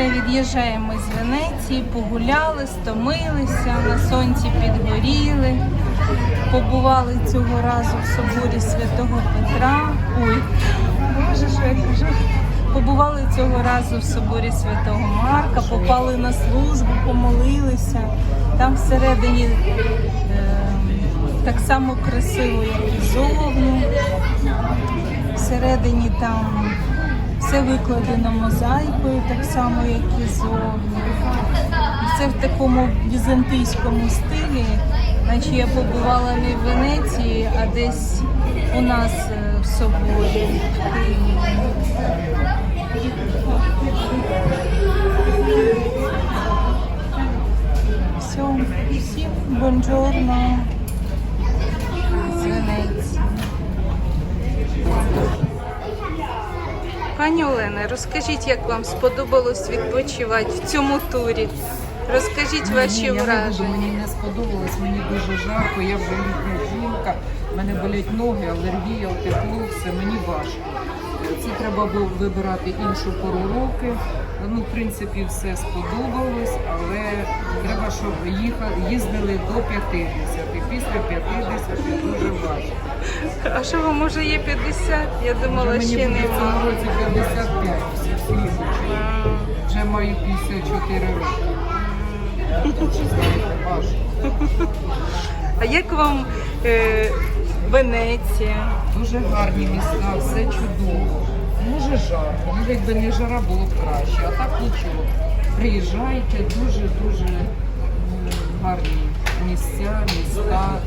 Все, від'їжджаємо з Венеції, погуляли, стомилися, на сонці підгоріли. Побували цього разу в соборі Святого Петра. Ой, боже, що я кажу. Побували цього разу в соборі Святого Марка, попали на службу, помолилися. Там всередині е, так само красиво, як і зовні. Всередині там все викладено мозаїкою, так само, як і зовні. Все в такому візантийському стилі, наче я побувала не в Венеції, а десь у нас е, в соборі. Все, всім бонджорно з Венеції. Пані Олена, розкажіть, як вам сподобалось відпочивати в цьому турі? Розкажіть ваші я не буду, враження. мені не сподобалось, мені дуже жарко, я вже літня жінка, в мене болять ноги, алергія, тепло, все, мені важко. Це треба було вибирати іншу пору року. Ну, в принципі, все сподобалось, але треба, щоб їхали, їздили до 50. Після 50 дуже важко. А що вам може є 50? Я думала, Вже ще мені буде в цьому році 55, всі слідуючі. А, Вже маю 54 роки. Важко. А як вам е, Венеція? Дуже гарні міста, все чудово. Може жарко, може якби не жара було б краще, а так нічого. Приїжджайте, дуже-дуже гарні місця, міста,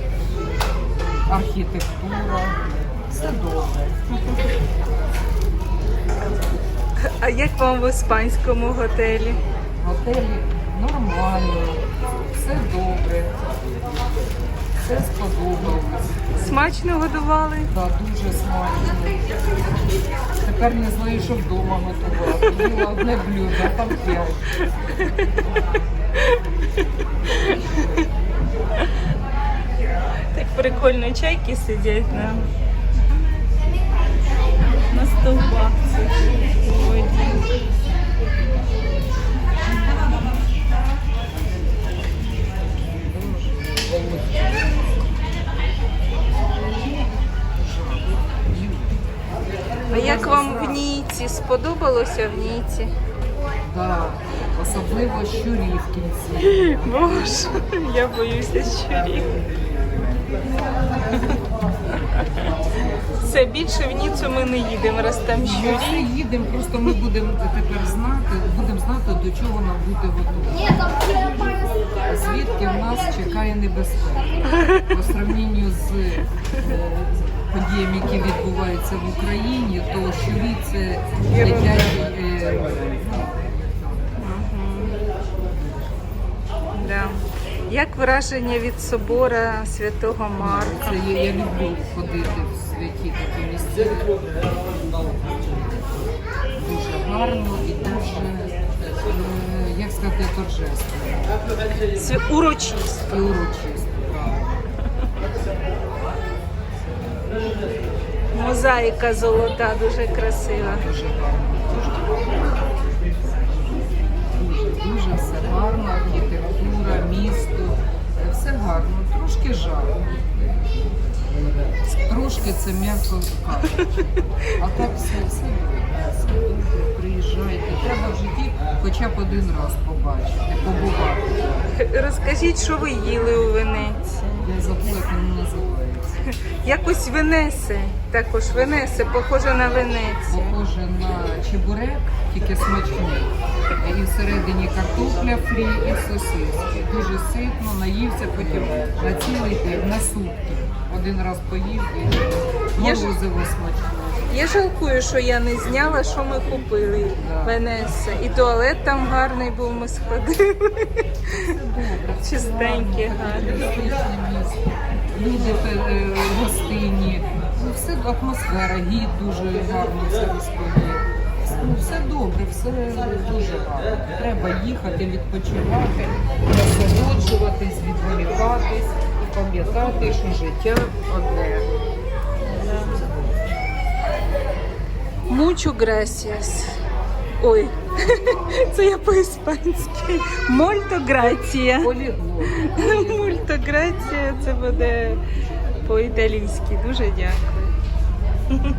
архітектура. Все добре. А як вам в іспанському готелі? Готелі нормально, все добре, все сподобалось. Смачно годували? Так, дуже смачно. Тепер не знаю, що вдома готувати. Їла одне блюдо, а там п'ять. Так прикольно чайки сидять на, на стовбах Сподобалося в Ніці? Да, особливо щурі в кінці. Боже, я боюся щурів. Все більше в Ніцу ми не їдемо, раз там Ми щурі. все їдемо, просто ми будемо тепер знати, будемо знати, до чого нам бути готові. Звідки в нас чекає небезпека. По сравненню з подіями, які відбуваються в Україні, то щурі це летять. е, Да. Як враження від собора Святого Марка? Це я, я люблю ходити в святі такі місця. Дуже гарно і дуже, е, як сказати, торжественно Це урочисто. і урочисто. Мозаїка золота, дуже красива. Дуже все гарно, архітектура, місто, все гарно, трошки жарко. Трошки це м'яко кажучи. А так все, все добре. Приїжджайте. Треба в житті хоча б один раз побачити, побувати. Розкажіть, що ви їли у Венеції? Я забула, як воно називається. Якось Венеси, також Венеси, похоже на Венецію. Похоже на чебурек, тільки смачний. І всередині картопля фрі і сосиски. Дуже ситно, наївся потім на цілий день, на сутки. Один раз поїв і морозиво смачне. Я жалкую, що я не зняла, що ми купили. Венеса. І туалет там гарний був, ми сходили. Туристичне місто. Люди е, гостинні, ну, все атмосфера, гід дуже гарно все розповів. Ну, все добре, все дуже гарно. Треба їхати, відпочивати, насолоджуватись, відволікатись і пам'ятати, що життя одне. Mucho gracias. Ой, Це я по-іспанськи. Мольто грація. Мольто грація це буде по-італійськи. Дуже дякую.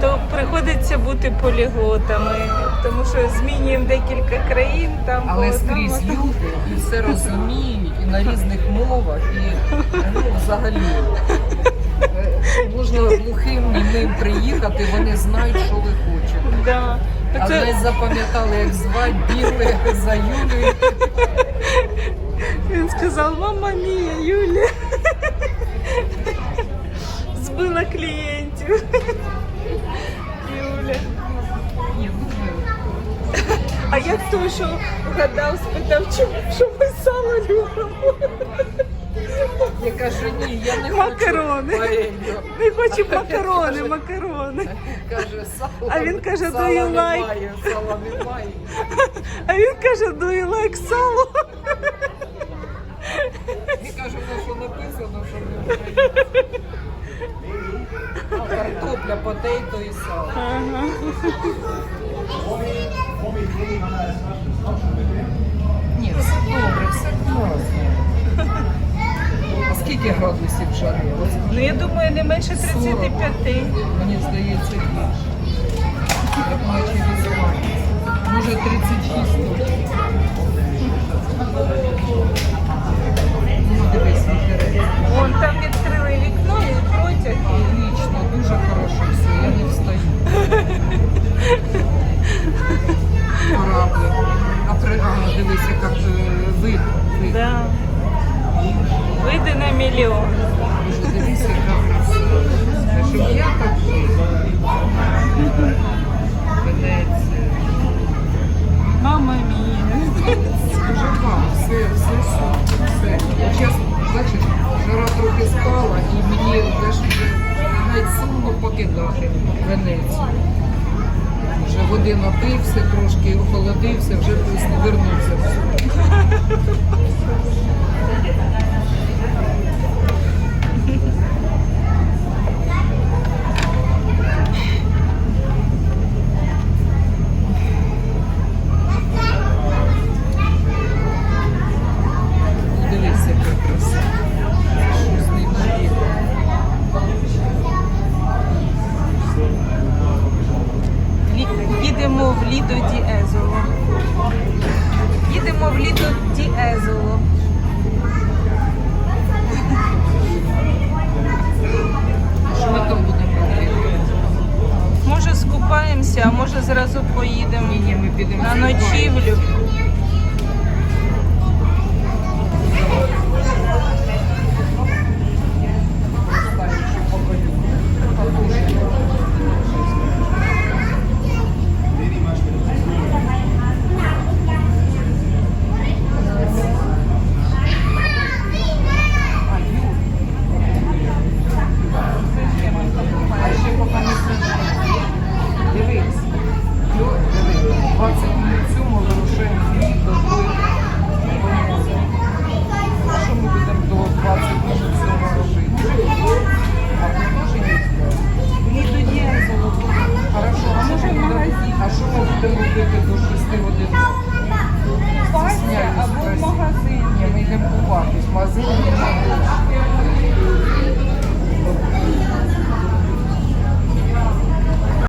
То приходиться бути поліглотами, тому що змінюємо декілька країн там. Але одному, скрізь там. люди і все розуміють, і на різних мовах, і ну, взагалі е, можна глухим німим приїхати, вони знають, що ви хочете. Да. А Це, ми запам'ятали, як звати, бігли за Юлею. він сказав, мама мія, Юля. Збила клієнтів. Як той, що вгадав, спитав, що ми сало любимо? Я кажу, ні, я не Макарони. хочу паелью. Ми хочемо А макарони, макарони. Каже, сала, А він каже, сала «Do you like?» немає, сала немає. А він каже, do you like сало? Я кажу, ну що написано, що не українське. Картопля, потейто і сало. Ага. Ні, все добре, все класно. А скільки градусів жари? Ну я думаю, не менше 35. Мені здається, більше. Як наче візуально. Може 36 точно. Ну, дивись. Вон там відкрили вікно і протяг. Отлично, дуже хорошо все, охолодився, на ночівлю. quelque chose.